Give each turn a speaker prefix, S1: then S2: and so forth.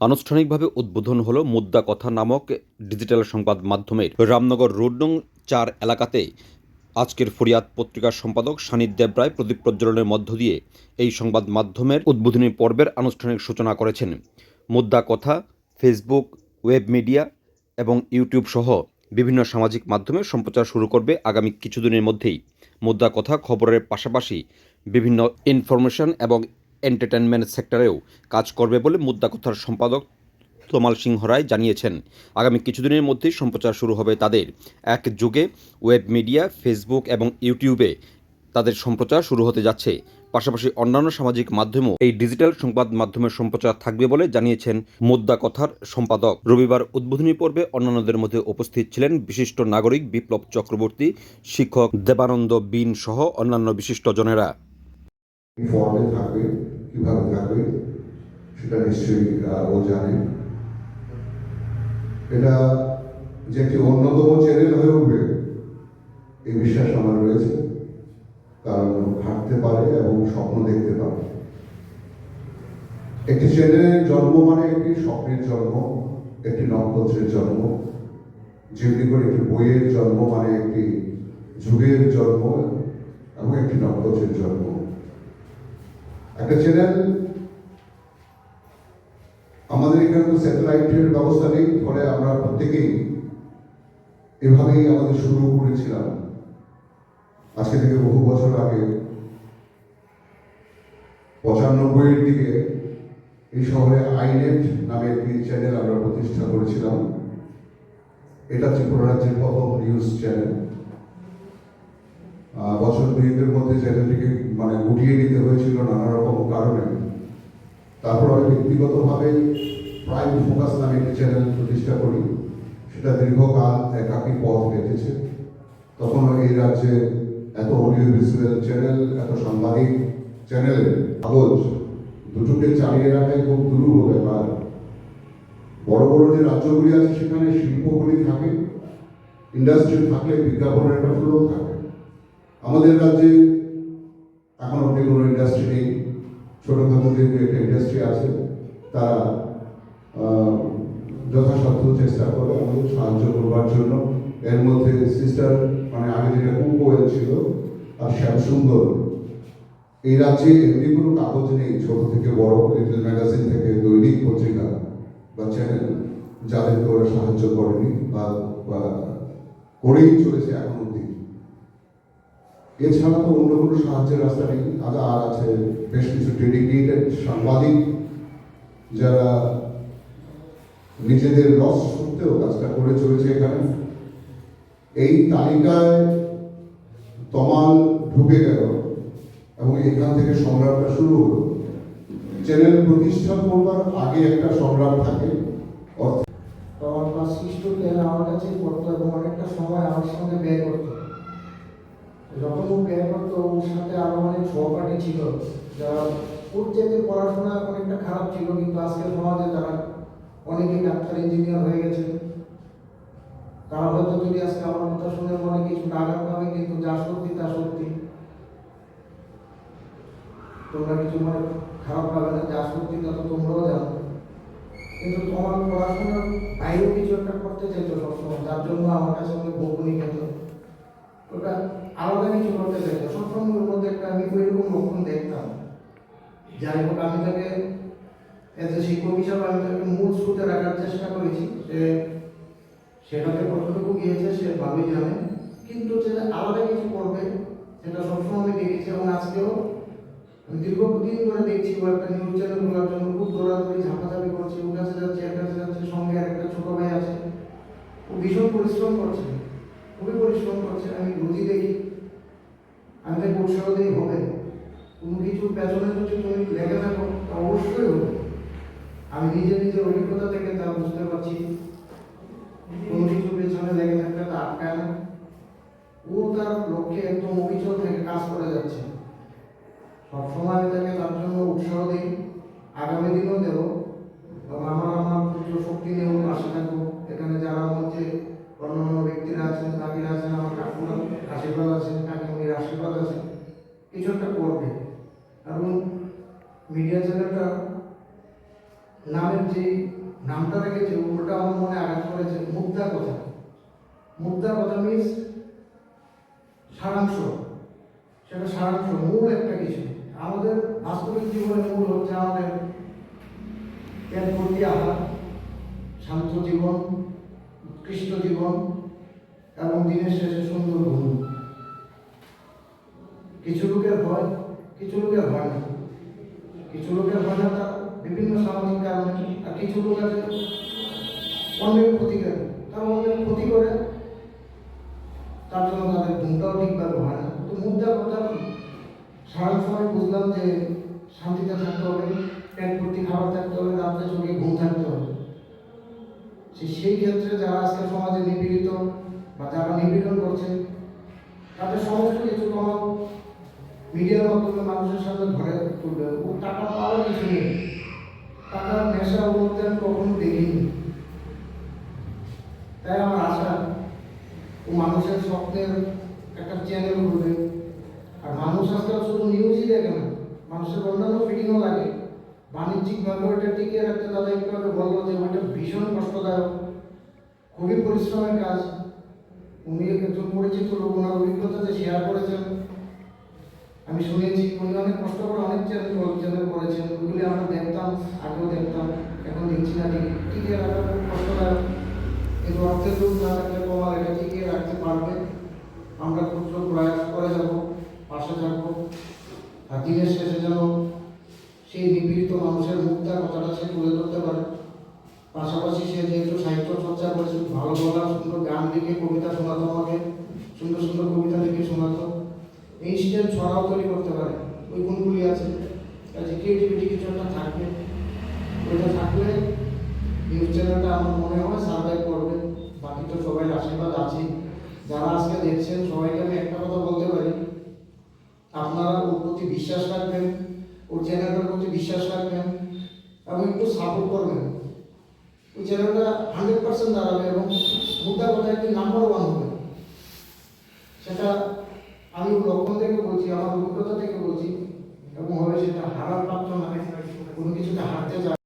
S1: আনুষ্ঠানিকভাবে উদ্বোধন হলো মুদ্রা কথা নামক ডিজিটাল সংবাদ মাধ্যমের রামনগর রোড নং চার এলাকাতে। আজকের ফরিয়াদ পত্রিকার সম্পাদক সানিদ দেবরায় প্রদীপ প্রজ্বলনের মধ্য দিয়ে এই সংবাদ মাধ্যমের উদ্বোধনী পর্বের আনুষ্ঠানিক সূচনা করেছেন। মুদ্রা কথা, ফেসবুক, ওয়েব মিডিয়া এবং ইউটিউব সহ বিভিন্ন সামাজিক মাধ্যমে সম্প্রচার শুরু করবে আগামী কিছুদিনের মধ্যেই। মুদ্রা কথা খবরের পাশাপাশি বিভিন্ন ইনফরমেশন এবং এন্টারটেনমেন্ট সেক্টরেও কাজ করবে বলে মুদ্রা কথার সম্পাদক তোমাল সিংহ রায় জানিয়েছেন। আগামী কিছুদিনের মধ্যেই সম্প্রচার শুরু হবে তাদের। এক যুগে ওয়েব মিডিয়া, ফেসবুক এবং ইউটিউবে তাদের সম্প্রচার শুরু হতে যাচ্ছে। পাশাপাশি অন্যান্য সামাজিক মাধ্যমেও এই ডিজিটাল সংবাদ মাধ্যমের সম্প্রচার থাকবে বলে জানিয়েছেন মুদ্রা কথার সম্পাদক। রবিবার উদ্বোধনী পর্বে অন্যান্যদের মধ্যে উপস্থিত ছিলেন বিশিষ্ট নাগরিক বিপ্লব চক্রবর্তী, শিক্ষক দেবানন্দ বিন সহ অন্যান্য
S2: ফর্মে থাকবে। কীভাবে থাকবে সেটা নিশ্চয়ই ও জানে। এটা যে একটি অন্যতম চ্যানেল হয়ে উঠবে, এই বিশ্বাস আমার রয়েছে। কারণ হাঁটতে পারে এবং স্বপ্ন দেখতে পারে। একটি চ্যানেলের জন্ম মানে একটি স্বপ্নের জন্ম, একটি নক্ষত্রের জন্ম। যেমনি করে একটি বইয়ের জন্ম মানে একটি যুগের জন্ম এবং একটি নক্ষত্রের জন্ম। একটা চ্যানেল আমাদের এখানে তো স্যাটেলাইটের ব্যবস্থা নেই, ফলে আমরা প্রত্যেকেই এভাবেই আমাদের শুরু করেছিলাম। আজকে থেকে বহু বছর আগে পঁচানব্বইয়ের দিকে এই শহরে আইনেট নামে একটি চ্যানেল আমরা প্রতিষ্ঠা করেছিলাম। এটা ত্রিপুরা রাজ্যের প্রথম নিউজ চ্যানেল। বছর দুয়েকের মধ্যে চ্যানেলটিকে মানে গুটিয়ে নিতে হয়েছিল নানা রকম কারণে। তারপর আমি ব্যক্তিগতভাবে প্রাইম ফোকাস নামে একটি চ্যানেল প্রতিষ্ঠা করি। সেটা দীর্ঘকাল একাকী পথ কেটেছে। তখন এই রাজ্যে এত অডিও ভিজুয়াল চ্যানেল এত সাংবাদিক চ্যানেল কাগজ দুটোকে চালিয়ে রাখাই খুব দুরূহ ব্যাপার। বড় বড় যে রাজ্যগুলি আছে সেখানে শিল্পগুলি থাকে ইন্ডাস্ট্রি থাকলে বিজ্ঞাপনের একটা ফ্লো থাকে। আমাদের রাজ্যে এখন অব্দি কোনো ইন্ডাস্ট্রি নেই। ছোটোখাটো যে একটা ইন্ডাস্ট্রি আছে তারা যথাসাধ্য চেষ্টা করে আমাদের সাহায্য করবার জন্য। এর মধ্যে সিস্টার মানে আগে যেটা কুকোয়েল ছিল, আর শ্যামসুন্দর এই রাজ্যে এমনি কোনো কাগজ নেই, ছোট থেকে বড় লিটল ম্যাগাজিন থেকে দৈনিক পত্রিকা বা চ্যানেল যাদেরকে ওরা সাহায্য করেনি বা করেই চলেছে এখন অব্দি। এছাড়া তো অন্য কোনো সাহায্যের রাস্তা নেই। আর আছে বেশ কিছু ডেডিকেটেড সাংবাদিক যারা নিজেদের লস সত্ত্বেও কাজটা করে চলেছে এখানে। এই তালিকায় তমাল ঢুকে গেল এবং এখান থেকে সংগ্রামটা শুরু হলো। চ্যানেল প্রতিষ্ঠা করবার আগে একটা সংগ্রাম থাকে। অর্থাৎ
S3: আমার আমার পড়তো এবং অনেকটা সময় আমার সঙ্গে ব্যয় করতো। যখন ও করতো, ওর সাথে আরও অনেক সহপাঠী ছিল। যারা ওর পড়াশোনা অনেকটা খারাপ ছিল, কিন্তু আজকের সমাজে তারা অনেকেই ডাক্তার, ইঞ্জিনিয়ার হয়ে গেছে। তারা হয়তো যদি আজকে আমার কথা শুনে মনে কিছু আঘাত পাবে, কিন্তু যা সত্যি তা সত্যি। তোমরা কিছু মনে খারাপ পাবে না, যা সত্যি তা তো তোমরাও জানো। কিন্তু তোমার পড়াশোনার বাইরেও কিছু একটা করতে চাইতো সবসময়, যার জন্য আমার কাছে অনেক বকুনি খেত। ওটা আলাদা কিছু করতে চাইতো সবসময় ওর আমি ওইরকম লক্ষণ দেখতাম। যাই হোক, আমি তাকে এজ এ শিক্ষক হিসাবে আমি তাকে মূল স্রোতে রাখার চেষ্টা করেছি। যে সেটাতে কতটুকু গিয়েছে, সে ভালোই জানে। কিন্তু যে আলাদা কিছু করবে, সেটা সবসময় আমি দেখেছি। এবং আজকেও আমি দীর্ঘদিন ধরে দেখছি ও একটা নিউজ চ্যানেল খোলার জন্য, খুব দৌড়াদৌড়ি, ঝাঁপাঝাঁপি করছে ওর কাছে যাচ্ছে এর কাছে যাচ্ছে, সঙ্গে আর একটা ছোট ভাই আছে। ও ভীষণ পরিশ্রম করছে, খুবই পরিশ্রম করছে। আমি রোজই দেখি। আমি তাকে উৎসাহ দিই হবে। কোনো কিছু পেছনে যদি তুমি লেগে থাকো অবশ্যই হবে। আমি নিজে নিজের অভিজ্ঞতা থেকে তা বুঝতে পারছি, কোনো কিছু পেছনে লেগে থাকলে তা আটকায় না। ও তার লক্ষ্যে একদম অবিচল থেকে কাজ করে যাচ্ছে। সবসময় আমি তাকে তার জন্য উৎসাহ দিই। আগামী দিনও দেবো। করবে এবং মিডিয়া চ্যানেলটা নামের যে নামটা রেখেছে, ওটা আমার মনে আঘাত করেছে। মুদ্রা কথা। মুদ্রা কথা মিনস সারাংশ। সেটা সারাংশ, মূল একটা কিছু। আমাদের বাস্তবিক জীবনের মূল হচ্ছে আমাদের পেট ভর্তি আহার শান্ত জীবন, উৎকৃষ্ট জীবন এবং দিনের শেষে সুন্দর ঘুম। কিছু লোকের হয় কিছু লোকের হয় না কিছু লোকের হয় না তার বিভিন্ন সামাজিক কারণে আর কিছু লোক আছে অন্যের ক্ষতি করে। তারা অন্যের ক্ষতি করে, তার জন্য তাদের ঘুমটাও ঠিকভাবে হয় না। তো মুদ্রা কথা সারা সময় বুঝলাম যে শান্তিতে থাকতে হবে, পেট ভর্তি খাবার থাকতে হবে, রাত্রে চোখে ঘুম থাকতে হবে। সেই ক্ষেত্রে যারা আজকে সমাজে নিপীড়িত বা যারা নিপীড়ন করছে, তাদের সমস্ত কিছু কোনো মিডিয়ার মাধ্যমে মানুষের সাথে ধরে তুলবে। ও টাকা পাওয়ার কিছু নেই টাকার নেশা মধ্যে আমি কখনো দেখিনি। তাই আমার আশা, ও মানুষের স্বপ্নের একটা চ্যানেল করবে আর মানুষ আজকাল শুধু নিউজই দেখে না, মানুষের অন্যান্য ফিটিংও লাগে। বাণিজ্যিকভাবে ওইটা টিকিয়ে রাখতে দাদা একটু আগে বলল যে ওইটা ভীষণ কষ্টদায়ক। খুবই পরিশ্রমের কাজ। উনি একজন পরিচিত লোক, ওনার অভিজ্ঞতাতে শেয়ার করেছেন আমি শুনেছি উনি অনেক কষ্ট করে অনেক চ্যানেল করেছেন ওইগুলি আমরা দেখতাম, আগেও দেখতাম, এখন দেখছি না টিকিয়ে রাখা খুব কষ্টদায়ক কিন্তু অর্থের লোক না থাকলে কমাল এটা টিকিয়ে রাখতে পারবে। আমরা ক্ষুদ্র প্রয়াস করে যাব, পাশে থাকব। আর দিনের শেষে যেন সেই নিপীড়িত মানুষের মুক্তার কথাটা সে তুলে ধরতে পারে। পাশাপাশি সে যেহেতু সাহিত্য চর্চা করেছে ভালো বলা সুন্দর গান লিখে কবিতা শোনাতো আমাকে সুন্দর সুন্দর কবিতা লিখে শোনাতো ইনস্ট্যান্ট ছড়াও তৈরি করতে পারে ওই গুণগুলি আছে কাজে ক্রিয়েটিভিটি কিছু একটা থাকবে ওইটা থাকলে নিউজ চ্যানেলটা আমার মনে হয় সার্ভাইভ করবে। বাকি তো সবাই আশীর্বাদ আছে যারা আজকে দেখছেন, সবাইকে আমি একটা কথা বলতে পারি। আপনারা ওর প্রতি বিশ্বাস রাখবেন, ওর চ্যানেলের প্রতি বিশ্বাস রাখবেন এবং একটু সাপোর্ট করবেন। ওই চ্যানেলটা হান্ড্রেড পার্সেন্ট দাঁড়াবে এবং মুদ্রা কথা একটি নাম্বার ওয়ান হবে। সেটা আমি লক্ষণ থেকে বলছি, আমার অভিজ্ঞতা থেকে বলছি এবং হবে সেটা হারার প্রাপ্ত না কোনো কিছুতে হারতে চায়